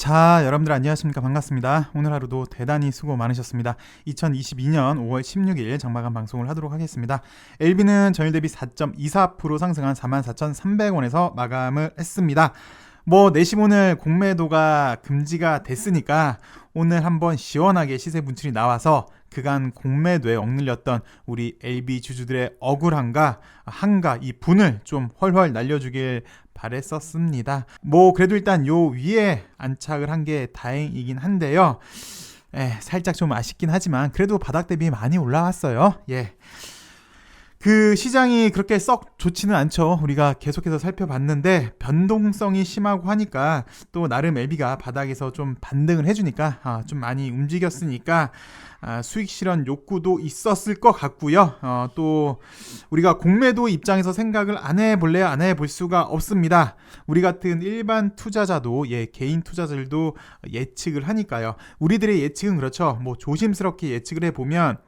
자, 여러분들 안녕하십니까? 반갑습니다. 오늘 하루도 대단히 수고 많으셨습니다. 2022년 5월 16일 장마감 방송을 하도록 하겠습니다. LB는 전일 대비 4.24% 상승한 44,300원에서 마감을 했습니다. 뭐 내심 오늘 공매도가 금지가 됐으니까 오늘 한번 시원하게 시세 분출이 나와서 그간 공매도에 억눌렸던 우리 LB 주주들의 억울함과 한가 이 분을 좀 훨훨 날려주길 바랬었습니다. 뭐 그래도 일단 요 위에 안착을 한 게 다행이긴 한데요. 에, 살짝 좀 아쉽긴 하지만 그래도 바닥 대비 많이 올라왔어요. 예. 그 시장이 그렇게 썩 좋지는 않죠. 우리가 계속해서 살펴봤는데 변동성이 심하고 하니까 또 나름 LB가 바닥에서 좀 반등을 해주니까 아, 좀 많이 움직였으니까 아, 수익 실현 욕구도 있었을 것 같고요. 어, 또 우리가 공매도 입장에서 생각을 안 해볼래야 안 해볼 수가 없습니다. 우리 같은 일반 투자자도 예 개인 투자자들도 예측을 하니까요. 우리들의 예측은 그렇죠. 뭐 조심스럽게 예측을 해보면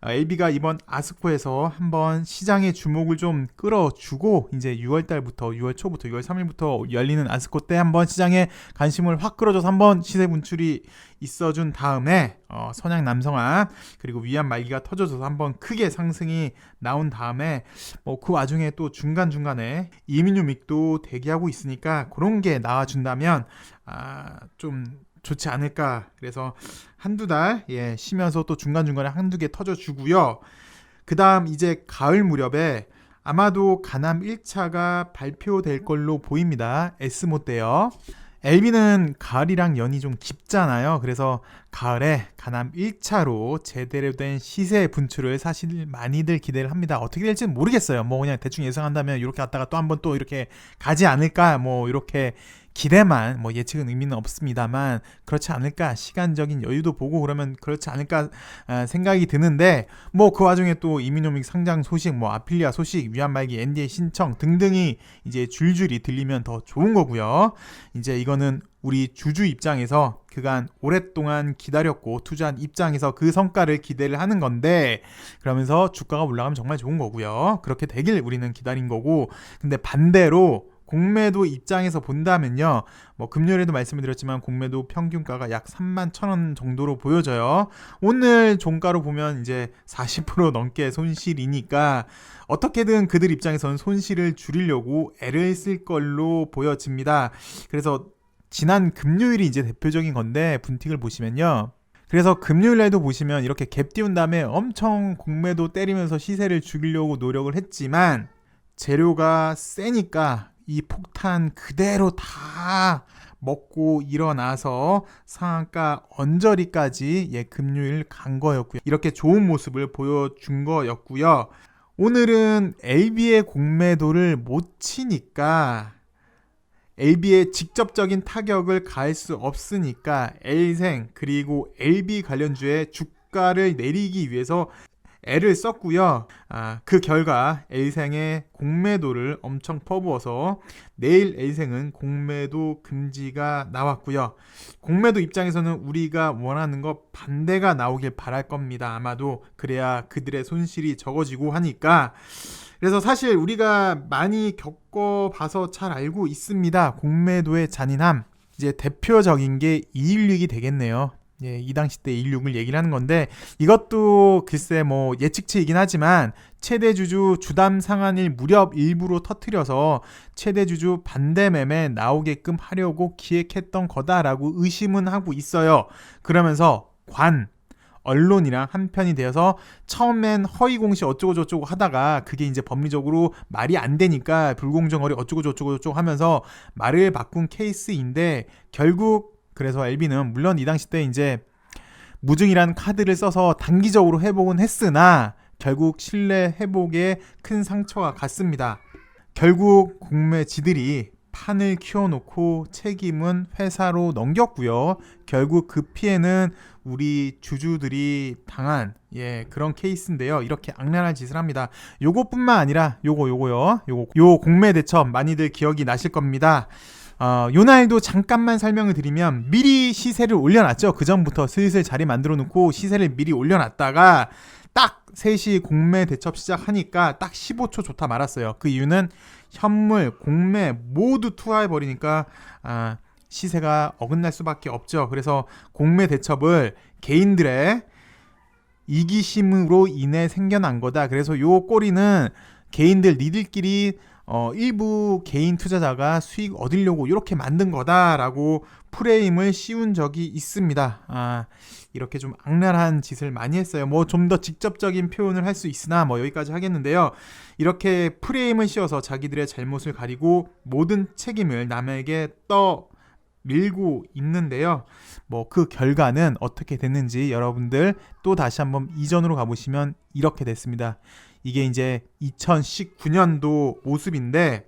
아, LB가 이번 아스코에서 한번 시장의 주목을 좀 끌어주고 이제 6월 달부터 6월 초부터 6월 3일부터 열리는 아스코 때 한번 시장에 관심을 확 끌어줘서 한번 시세 분출이 있어준 다음에 어, 선양 남성 한 그리고 위안 말기가 터져서 한번 크게 상승이 나온 다음에 뭐 그 와중에 또 중간 중간에 이민유 믹도 대기하고 있으니까 그런 게 나와준다면 아좀 좋지 않을까 그래서 한두 달 예, 쉬면서 또 중간 중간에 한두 개 터져주고요. 그 다음 이제 가을 무렵에 아마도 가남 1차가 발표될 걸로 보입니다. S모 때요. LB는 가을이랑 연이 좀 깊잖아요. 그래서 가을에 가남 1차로 제대로 된 시세 분출을 사실 많이들 기대를 합니다. 어떻게 될지는 모르겠어요. 뭐 그냥 대충 예상한다면 이렇게 갔다가 또 한 번 또 이렇게 가지 않을까 뭐 이렇게 기대만 뭐 예측은 의미는 없습니다만 그렇지 않을까 시간적인 여유도 보고 그러면 그렇지 않을까 아, 생각이 드는데 뭐 그 와중에 또 이민노믹 상장 소식 뭐 아필리아 소식 위안 말기 NDA 신청 등등이 이제 줄줄이 들리면 더 좋은 거고요. 이제 이거는 우리 주주 입장에서 그간 오랫동안 기다렸고 투자한 입장에서 그 성과를 기대를 하는 건데 그러면서 주가가 올라가면 정말 좋은 거고요. 그렇게 되길 우리는 기다린 거고 근데 반대로 공매도 입장에서 본다면요. 뭐 금요일에도 말씀을 드렸지만 공매도 평균가가 약 3만 1천원 정도로 보여져요. 오늘 종가로 보면 이제 40% 넘게 손실이니까 어떻게든 그들 입장에서는 손실을 줄이려고 애를 쓸 걸로 보여집니다. 그래서 지난 금요일이 이제 대표적인 건데 분틱을 보시면요. 그래서 금요일 날도 보시면 이렇게 갭 띄운 다음에 엄청 공매도 때리면서 시세를 죽이려고 노력을 했지만 재료가 세니까 이 폭탄 그대로 다 먹고 일어나서 상한가 언저리까지 예 금요일 간 거였고요. 이렇게 좋은 모습을 보여준 거였고요. 오늘은 LB의 공매도를 못 치니까 LB의 직접적인 타격을 가할 수 없으니까 L생 그리고 LB 관련주의 주가를 내리기 위해서 애를 썼고요. 아, 그 결과 A생의 공매도를 엄청 퍼부어서 내일 A생은 공매도 금지가 나왔고요. 공매도 입장에서는 우리가 원하는 것 반대가 나오길 바랄 겁니다. 아마도 그래야 그들의 손실이 적어지고 하니까 그래서 사실 우리가 많이 겪어봐서 잘 알고 있습니다. 공매도의 잔인함. 이제 대표적인 게 216이 되겠네요. 예, 이 당시 때 16을 얘기를 하는 건데 이것도 글쎄 뭐 예측치이긴 하지만 최대 주주 주담 상한일 무렵 일부로 터트려서 최대 주주 반대 매매 나오게끔 하려고 기획했던 거다라고 의심은 하고 있어요. 그러면서 관 언론이랑 한편이 되어서 처음엔 허위 공시 어쩌고 저쩌고 하다가 그게 이제 법리적으로 말이 안 되니까 불공정거리 어쩌고 저쩌고 저쩌고 하면서 말을 바꾼 케이스인데 결국 그래서 LB는 물론 이 당시 때 이제 무증이라는 카드를 써서 단기적으로 회복은 했으나 결국 신뢰 회복에 큰 상처가 갔습니다. 결국 공매 지들이 판을 키워놓고 책임은 회사로 넘겼고요. 결국 그 피해는 우리 주주들이 당한 예 그런 케이스인데요. 이렇게 악랄한 짓을 합니다. 요것뿐만 아니라 요거 요거요. 요거 요 공매 대첩 많이들 기억이 나실 겁니다. 어, 요날도 잠깐만 설명을 드리면 미리 시세를 올려놨죠. 그 전부터 슬슬 자리 만들어 놓고 시세를 미리 올려놨다가 딱 3시 공매 대첩 시작하니까 딱 15초 좋다 말았어요. 그 이유는 현물, 공매 모두 투하해 버리니까 아, 시세가 어긋날 수밖에 없죠. 그래서 공매 대첩을 개인들의 이기심으로 인해 생겨난 거다. 그래서 요 꼬리는 개인들 니들끼리 어, 일부 개인 투자자가 수익 얻으려고 이렇게 만든 거다라고 프레임을 씌운 적이 있습니다. 아, 이렇게 좀 악랄한 짓을 많이 했어요. 뭐 좀 더 직접적인 표현을 할 수 있으나 뭐 여기까지 하겠는데요. 이렇게 프레임을 씌워서 자기들의 잘못을 가리고 모든 책임을 남에게 떠 밀고 있는데요. 뭐 그 결과는 어떻게 됐는지 여러분들 또 다시 한번 이전으로 가보시면 이렇게 됐습니다. 이게 이제 2019년도 모습인데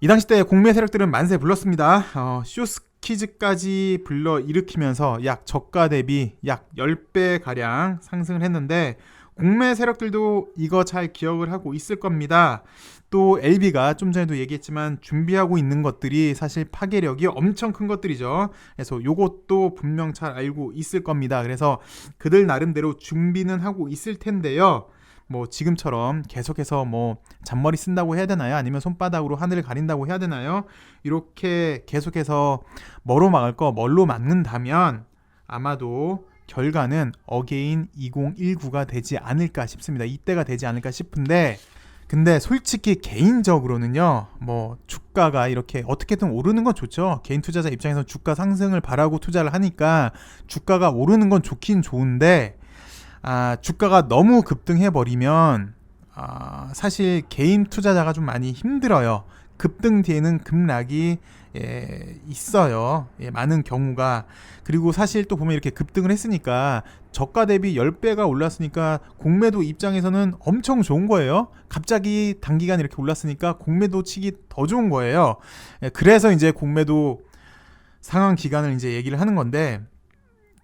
이 당시 때 공매 세력들은 만세 불렀습니다. 어, 쇼스키즈까지 불러 일으키면서 약 저가 대비 약 10배 가량 상승을 했는데 공매 세력들도 이거 잘 기억을 하고 있을 겁니다. 또 LB가 좀 전에도 얘기했지만 준비하고 있는 것들이 사실 파괴력이 엄청 큰 것들이죠. 그래서 요것도 분명 잘 알고 있을 겁니다. 그래서 그들 나름대로 준비는 하고 있을 텐데요. 뭐 지금처럼 계속해서 뭐 잔머리 쓴다고 해야 되나요? 아니면 손바닥으로 하늘을 가린다고 해야 되나요? 이렇게 계속해서 뭐로 막을 거 뭘로 막는다면 아마도 결과는 어게인 2019가 되지 않을까 싶습니다. 이때가 되지 않을까 싶은데 근데 솔직히 개인적으로는요, 뭐 주가가 이렇게 어떻게든 오르는 건 좋죠. 개인 투자자 입장에서 주가 상승을 바라고 투자를 하니까 주가가 오르는 건 좋긴 좋은데, 아, 주가가 너무 급등해 버리면 아, 사실 개인 투자자가 좀 많이 힘들어요. 급등 뒤에는 급락이 예, 있어요. 예, 많은 경우가. 그리고 사실 또 보면 이렇게 급등을 했으니까 저가 대비 10배가 올랐으니까 공매도 입장에서는 엄청 좋은 거예요. 갑자기 단기간 이렇게 올랐으니까 공매도 치기 더 좋은 거예요. 예, 그래서 이제 공매도 상황 기간을 이제 얘기를 하는 건데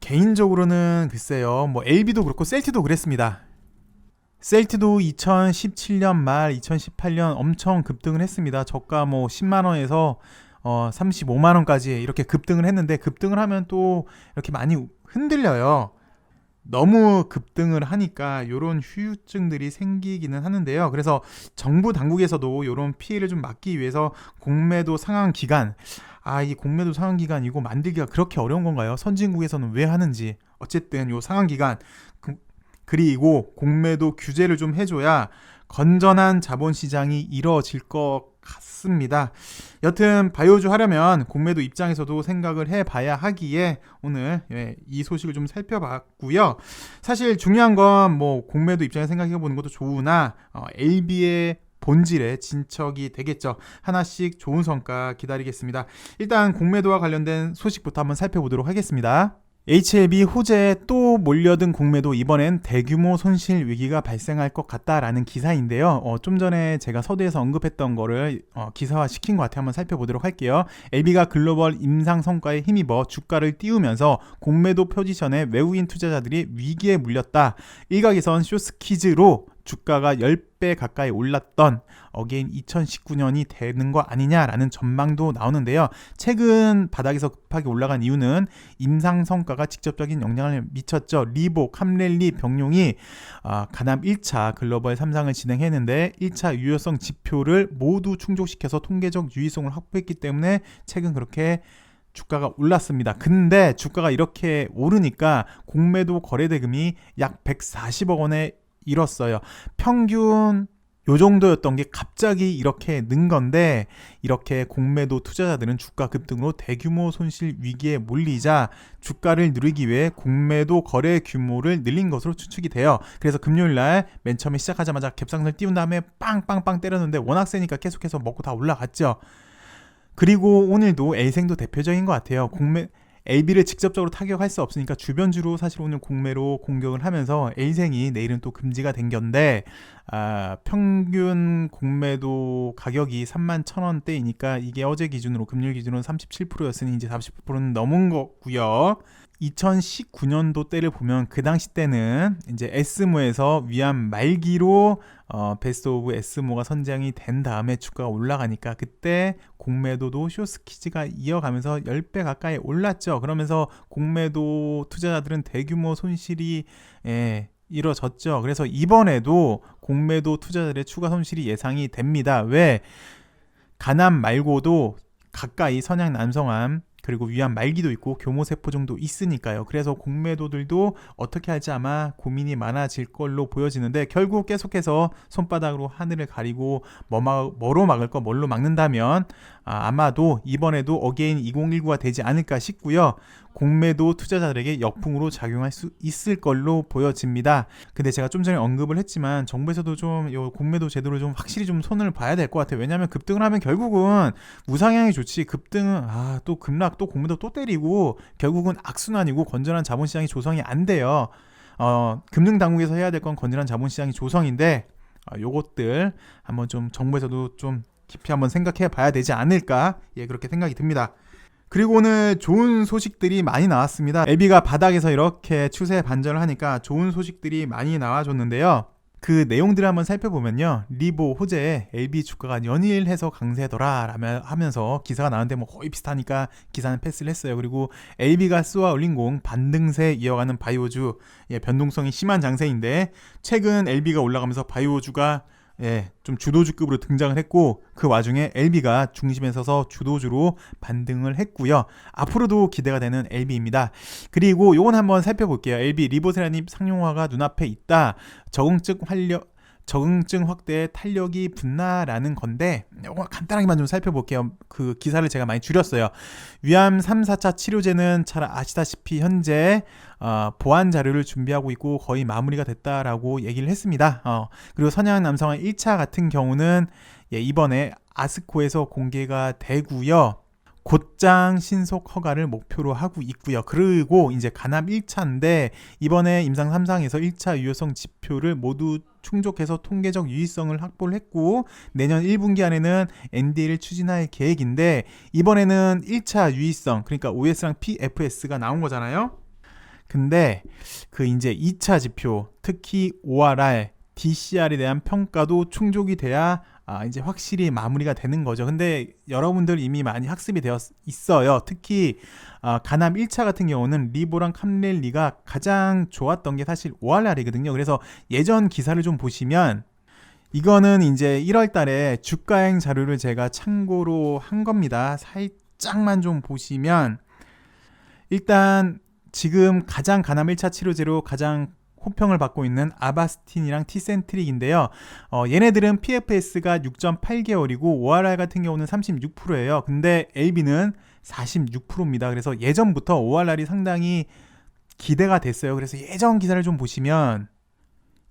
개인적으로는 글쎄요. 뭐 LB도 그렇고 셀티도 그랬습니다. 셀트도 2017년 말 2018년 엄청 급등을 했습니다. 저가 뭐 10만 원에서 어 35만 원까지 이렇게 급등을 했는데 급등을 하면 또 이렇게 많이 흔들려요. 너무 급등을 하니까 요런 후유증들이 생기기는 하는데요. 그래서 정부 당국에서도 요런 피해를 좀 막기 위해서 공매도 상황 기간 아, 이 공매도 상황 기간 이거 만들기가 그렇게 어려운 건가요? 선진국에서는 왜 하는지. 어쨌든 요 상황 기간 그, 그리고 공매도 규제를 좀 해줘야 건전한 자본시장이 이루어질 것 같습니다. 여튼 바이오주 하려면 공매도 입장에서도 생각을 해봐야 하기에 오늘 예, 이 소식을 좀 살펴봤고요. 사실 중요한 건 뭐 공매도 입장에 생각해보는 것도 좋으나 어, LB의 본질의 진척이 되겠죠. 하나씩 좋은 성과 기다리겠습니다. 일단 공매도와 관련된 소식부터 한번 살펴보도록 하겠습니다. HLB 호재에 또 몰려든 공매도 이번엔 대규모 손실 위기가 발생할 것 같다라는 기사인데요. 어, 좀 전에 제가 서두에서 언급했던 거를 어, 기사화 시킨 것 같아 한번 살펴보도록 할게요. LB가 글로벌 임상 성과에 힘입어 주가를 띄우면서 공매도 포지션에 외국인 투자자들이 위기에 물렸다. 일각에선 쇼스키즈로 주가가 10배 가까이 올랐던 어게인 2019년이 되는 거 아니냐라는 전망도 나오는데요. 최근 바닥에서 급하게 올라간 이유는 임상 성과가 직접적인 영향을 미쳤죠. 리보, 캄렐리, 병용이 아, 가남 1차 글로벌 3상을 진행했는데 1차 유효성 지표를 모두 충족시켜서 통계적 유의성을 확보했기 때문에 최근 그렇게 주가가 올랐습니다. 근데 주가가 이렇게 오르니까 공매도 거래 대금이 약 140억 원에 잃었어요. 평균 요 정도였던 게 갑자기 이렇게 는 건데 이렇게 공매도 투자자들은 주가 급등으로 대규모 손실 위기에 몰리자 주가를 누르기 위해 공매도 거래 규모를 늘린 것으로 추측이 돼요. 그래서 금요일 날 맨 처음에 시작하자마자 갭상승을 띄운 다음에 빵빵빵 때렸는데 워낙 세니까 계속해서 먹고 다 올라갔죠. 그리고 오늘도 A생도 대표적인 것 같아요. 공매 LB를 직접적으로 타격할 수 없으니까 주변주로 사실 오늘 공매로 공격을 하면서 A생이 내일은 또 금지가 된 건데 아, 평균 공매도 가격이 3만 1,000원대이니까 이게 어제 기준으로 금요일 기준으로 37%였으니 이제 40%는 넘은 거고요. 2019년도 때를 보면 그 당시 때는 이제 에스모에서 위안 말기로 어, 베스트 오브 에스모가 선정이 된 다음에 주가가 올라가니까 그때 공매도도 쇼스키즈가 이어가면서 10배 가까이 올랐죠. 그러면서 공매도 투자자들은 대규모 손실이 예, 이뤄졌죠. 그래서 이번에도 공매도 투자자들의 추가 손실이 예상이 됩니다. 왜? 가남 말고도 가까이 선양 남성암 그리고 위암 말기도 있고 교모세포종도 있으니까요. 그래서 공매도들도 어떻게 할지 아마 고민이 많아질 걸로 보여지는데 결국 계속해서 손바닥으로 하늘을 가리고 뭐 막, 뭐로 막을 거 뭘로 막는다면 아, 아마도 이번에도 어게인 2019가 되지 않을까 싶고요. 공매도 투자자들에게 역풍으로 작용할 수 있을 걸로 보여집니다. 근데 제가 좀 전에 언급을 했지만 정부에서도 좀 요 공매도 제도를 좀 확실히 좀 손을 봐야 될 것 같아요. 왜냐하면 급등을 하면 결국은 우상향이 좋지 급등은 아 또 급락 또 공매도 또 때리고 결국은 악순환이고 건전한 자본시장이 조성이 안 돼요. 어, 금융 당국에서 해야 될 건 건전한 자본시장이 조성인데 어, 요것들 한번 좀 정부에서도 좀 깊이 한번 생각해 봐야 되지 않을까 예 그렇게 생각이 듭니다. 그리고 오늘 좋은 소식들이 많이 나왔습니다. LB가 바닥에서 이렇게 추세 반전을 하니까 좋은 소식들이 많이 나와줬는데요. 그 내용들을 한번 살펴보면요. 리보 호재에 LB 주가가 연일 해서 강세더라 라며 하면서 기사가 나왔는데 뭐 거의 비슷하니까 기사는 패스를 했어요. 그리고 LB가 쏘아 올린 공 반등세 이어가는 바이오주 예, 변동성이 심한 장세인데 최근 LB가 올라가면서 바이오주가 예, 좀 주도주급으로 등장을 했고 그 와중에 LB가 중심에 서서 주도주로 반등을 했고요. 앞으로도 기대가 되는 LB입니다. 그리고 요건 한번 살펴볼게요. LB 리보세라닙 상용화가 눈앞에 있다. 적응증 활력 적응증 확대에 탄력이 붙나라는 건데 요거 간단하게만 좀 살펴볼게요. 그 기사를 제가 많이 줄였어요. 위암 3, 4차 치료제는 잘 아시다시피 현재 어, 보안 자료를 준비하고 있고 거의 마무리가 됐다라고 얘기를 했습니다. 어, 그리고 선양 남성의 1차 같은 경우는 예, 이번에 아스코에서 공개가 되고요. 곧장 신속 허가를 목표로 하고 있고요. 그리고 이제 간암 1차인데 이번에 임상 3상에서 1차 유효성 지표를 모두 충족해서 통계적 유의성을 확보를 했고 내년 1분기 안에는 NDA를 추진할 계획인데 이번에는 1차 유의성 그러니까 OS랑 PFS가 나온 거잖아요. 근데 그 이제 2차 지표 특히 ORR, DCR에 대한 평가도 충족이 돼야 아, 이제 확실히 마무리가 되는 거죠. 근데 여러분들 이미 많이 학습이 되어 있어요. 특히 아, 가남 1차 같은 경우는 리보랑 캄렐리가 가장 좋았던 게 사실 ORR이거든요. 그래서 예전 기사를 좀 보시면 이거는 이제 1월 달에 주가행 자료를 제가 참고로 한 겁니다. 살짝만 좀 보시면 일단 지금 가장 가남 1차 치료제로 가장 호평을 받고 있는 아바스틴이랑 티센트릭인데요. 어, 얘네들은 PFS가 6.8개월이고 ORR 같은 경우는 36%예요. 근데 LB는 46%입니다. 그래서 예전부터 ORR이 상당히 기대가 됐어요. 그래서 예전 기사를 좀 보시면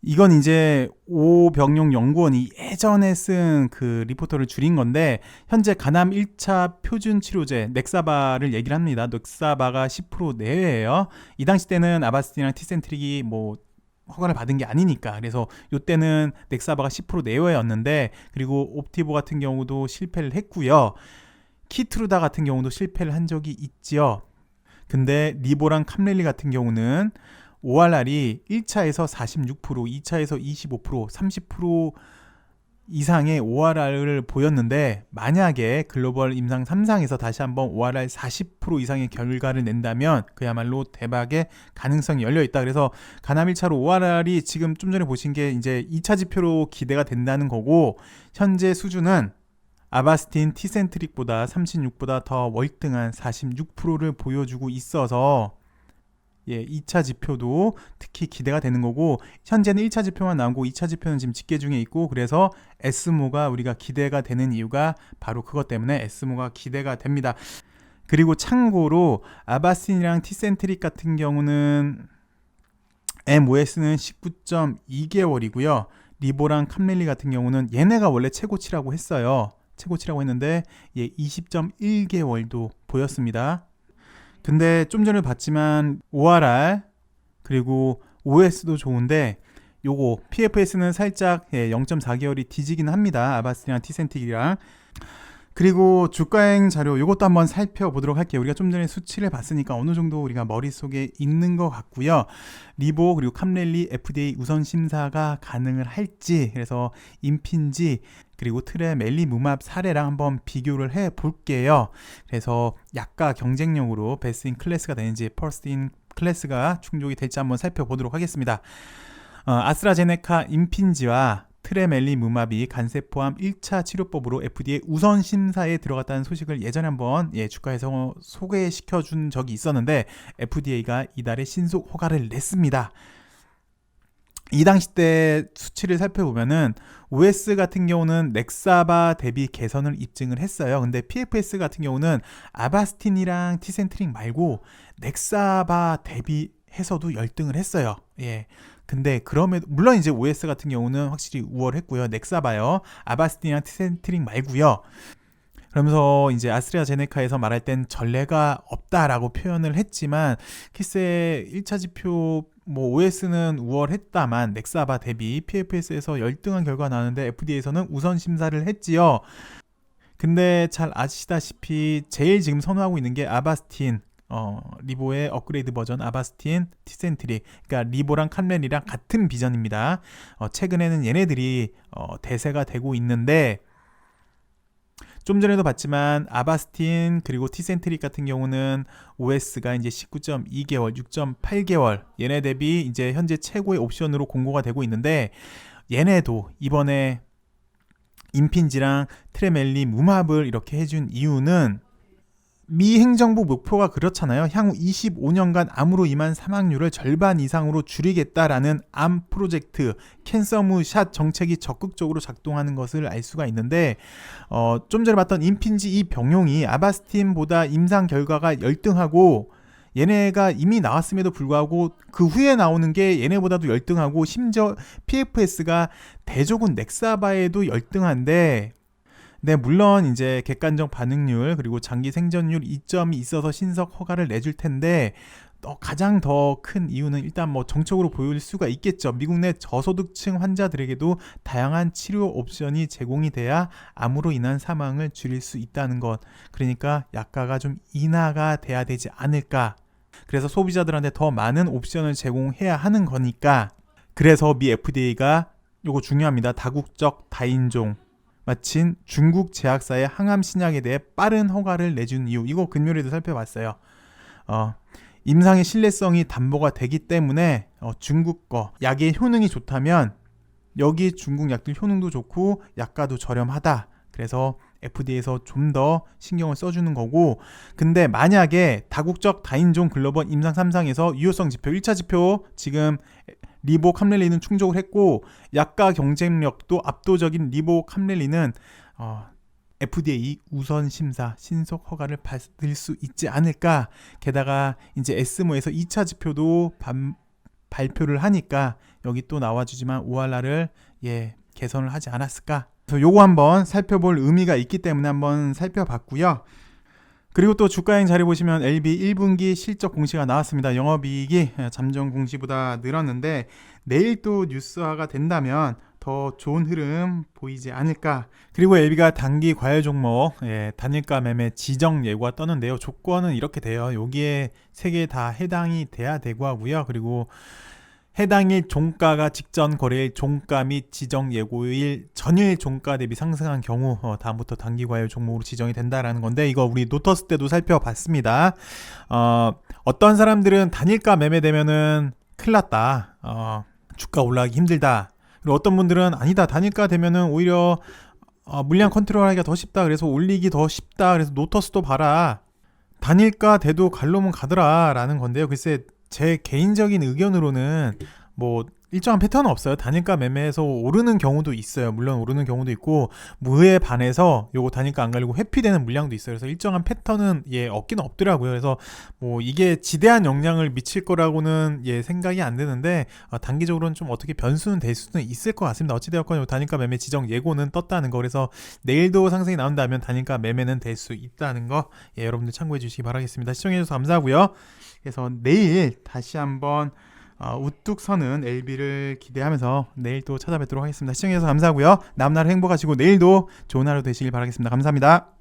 이건 이제 오병용 연구원이 예전에 쓴 그 리포터를 줄인 건데 현재 가남 1차 표준 치료제 넥사바를 얘기를 합니다. 넥사바가 10% 내외예요. 이 당시 때는 아바스틴이랑 티센트릭이 뭐 허가를 받은 게 아니니까 그래서 이때는 넥사바가 10% 내외였는데 그리고 옵티보 같은 경우도 실패를 했고요. 키트루다 같은 경우도 실패를 한 적이 있지요. 근데 리보랑 캄렐리 같은 경우는 ORR이 1차에서 46%, 2차에서 25%, 30% 이상의 ORR을 보였는데 만약에 글로벌 임상 3상에서 다시 한번 ORR 40% 이상의 결과를 낸다면 그야말로 대박의 가능성이 열려 있다. 그래서 가남 1차로 ORR이 지금 좀 전에 보신 게 이제 2차 지표로 기대가 된다는 거고 현재 수준은 아바스틴 티센트릭보다 36보다 더 월등한 46%를 보여주고 있어서 예, 2차 지표도 특히 기대가 되는 거고 현재는 1차 지표만 나오고 2차 지표는 지금 집계 중에 있고 그래서 에스모가 우리가 기대가 되는 이유가 바로 그것 때문에 에스모가 기대가 됩니다. 그리고 참고로 아바스틴이랑 티센트릭 같은 경우는 MOS는 19.2개월이고요. 리보랑 캄렐리 같은 경우는 얘네가 원래 최고치라고 했어요. 최고치라고 했는데 예, 20.1개월도 보였습니다. 근데 좀 전에 봤지만 ORR 그리고 OS도 좋은데 요거 PFS는 살짝 예, 0.4개월이 뒤지긴 합니다. 아바스랑 티센틱이랑 그리고 주가행 자료 이것도 한번 살펴보도록 할게요. 우리가 좀 전에 수치를 봤으니까 어느 정도 우리가 머릿속에 있는 것 같고요. 리보 그리고 캄렐리 FDA 우선 심사가 가능을 할지 그래서 인핀지 그리고 트레 멜리무맙 사례랑 한번 비교를 해 볼게요. 그래서 약가 경쟁력으로 베스트인 클래스가 되는지 퍼스트인 클래스가 충족이 될지 한번 살펴보도록 하겠습니다. 어, 아스트라제네카 인핀지와 트레멜리무마비 간세 포함 1차 치료법으로 FDA 우선 심사에 들어갔다는 소식을 예전에 한번 예, 주가에서 소개시켜 준 적이 있었는데 FDA가 이달에 신속 허가를 냈습니다. 이 당시 때 수치를 살펴보면은 OS 같은 경우는 넥사바 대비 개선을 입증을 했어요. 근데 PFS 같은 경우는 아바스틴이랑 티센트릭 말고 넥사바 대비 해서도 열등을 했어요. 예. 근데 그럼에도 물론 이제 OS 같은 경우는 확실히 우월했고요. 넥사바요. 아바스틴이랑 티센트릭 말고요. 그러면서 이제 아스트라제네카에서 말할 땐 전례가 없다라고 표현을 했지만 키스의 1차 지표 뭐 OS는 우월했다만 넥사바 대비 PFS에서 열등한 결과가 나는데 FDA에서는 우선 심사를 했지요. 근데 잘 아시다시피 제일 지금 선호하고 있는 게 아바스틴 어, 리보의 업그레이드 버전 아바스틴 티센트리 그러니까 리보랑 칸멜이랑 같은 비전입니다. 어, 최근에는 얘네들이 어, 대세가 되고 있는데 좀 전에도 봤지만 아바스틴 그리고 티센트릭 같은 경우는 OS가 이제 19.2개월, 6.8개월 얘네 대비 이제 현재 최고의 옵션으로 공고가 되고 있는데 얘네도 이번에 인핀지랑 트레멜리 무마블 이렇게 해준 이유는 미 행정부 목표가 그렇잖아요. 향후 25년간 암으로 임한 사망률을 절반 이상으로 줄이겠다라는 암 프로젝트 캔서무 샷 정책이 적극적으로 작동하는 것을 알 수가 있는데 어, 좀 전에 봤던 인핀지 이 병용이 아바스틴보다 임상 결과가 열등하고 얘네가 이미 나왔음에도 불구하고 그 후에 나오는 게 얘네보다도 열등하고 심지어 PFS가 대조군 넥사바에도 열등한데 네, 물론 이제 객관적 반응률 그리고 장기 생존율 이점이 있어서 신석 허가를 내줄 텐데 어, 가장 더 큰 이유는 일단 뭐 정책으로 보일 수가 있겠죠. 미국 내 저소득층 환자들에게도 다양한 치료 옵션이 제공이 돼야 암으로 인한 사망을 줄일 수 있다는 것. 그러니까 약가가 좀 인하가 돼야 되지 않을까. 그래서 소비자들한테 더 많은 옵션을 제공해야 하는 거니까. 그래서 미 FDA가 요거 중요합니다. 다국적 다인종 마친 중국 제약사의 항암 신약에 대해 빠른 허가를 내준 이유 이거 금요일에도 살펴봤어요. 어, 임상의 신뢰성이 담보가 되기 때문에 어, 중국 거 약의 효능이 좋다면 여기 중국 약들 효능도 좋고 약가도 저렴하다. 그래서 FDA에서 좀 더 신경을 써주는 거고 근데 만약에 다국적 다인종 글로벌 임상 3상에서 유효성 지표 1차 지표 지금 리보 캄렐리는 충족을 했고 약가 경쟁력도 압도적인 리보 캄렐리는 어, FDA 우선 심사 신속 허가를 받을 수 있지 않을까. 게다가 이제 에스모에서 2차 지표도 반, 발표를 하니까 여기 또 나와주지만 오알라를 예 개선을 하지 않았을까. 그래서 요거 한번 살펴볼 의미가 있기 때문에 한번 살펴봤고요. 그리고 또 주가행 자리 보시면 LB 1분기 실적 공시가 나왔습니다. 영업이익이 잠정 공시보다 늘었는데 내일 또 뉴스화가 된다면 더 좋은 흐름 보이지 않을까. 그리고 LB가 단기 과열 종목 예, 단일가 매매 지정 예고가 떴는데요. 조건은 이렇게 돼요. 여기에 세 개 다 해당이 돼야 되고 하고요. 그리고 해당일 종가가 직전 거래일 종가 및 지정 예고일 전일 종가 대비 상승한 경우 어, 다음부터 단기 과열 종목으로 지정이 된다라는 건데 이거 우리 노터스 때도 살펴봤습니다. 어, 어떤 사람들은 단일가 매매되면은 큰일 났다. 어, 주가 올라가기 힘들다. 그리고 어떤 분들은 아니다. 단일가 되면은 오히려 어, 물량 컨트롤하기가 더 쉽다. 그래서 올리기 더 쉽다. 그래서 노터스도 봐라. 단일가 돼도 갈로면 가더라 라는 건데요. 글쎄 제 개인적인 의견으로는 뭐 일정한 패턴은 없어요. 단일가 매매에서 오르는 경우도 있어요. 물론 오르는 경우도 있고 무에 반해서 요거 단일가 안 가리고 회피되는 물량도 있어요. 그래서 일정한 패턴은 예 없기는 없더라고요. 그래서 뭐 이게 지대한 영향을 미칠 거라고는 예 생각이 안 드는데 어, 단기적으로는 좀 어떻게 변수는 될 수는 있을 것 같습니다. 어찌되었건 단일가 매매 지정 예고는 떴다는 거 그래서 내일도 상승이 나온다면 단일가 매매는 될 수 있다는 거 예, 여러분들 참고해 주시기 바라겠습니다. 시청해 주셔서 감사하고요. 그래서 내일 다시 한번 어, 우뚝 서는 LB를 기대하면서 내일 또 찾아뵙도록 하겠습니다. 시청해주셔서 감사하고요. 남날 행복하시고 내일도 좋은 하루 되시길 바라겠습니다. 감사합니다.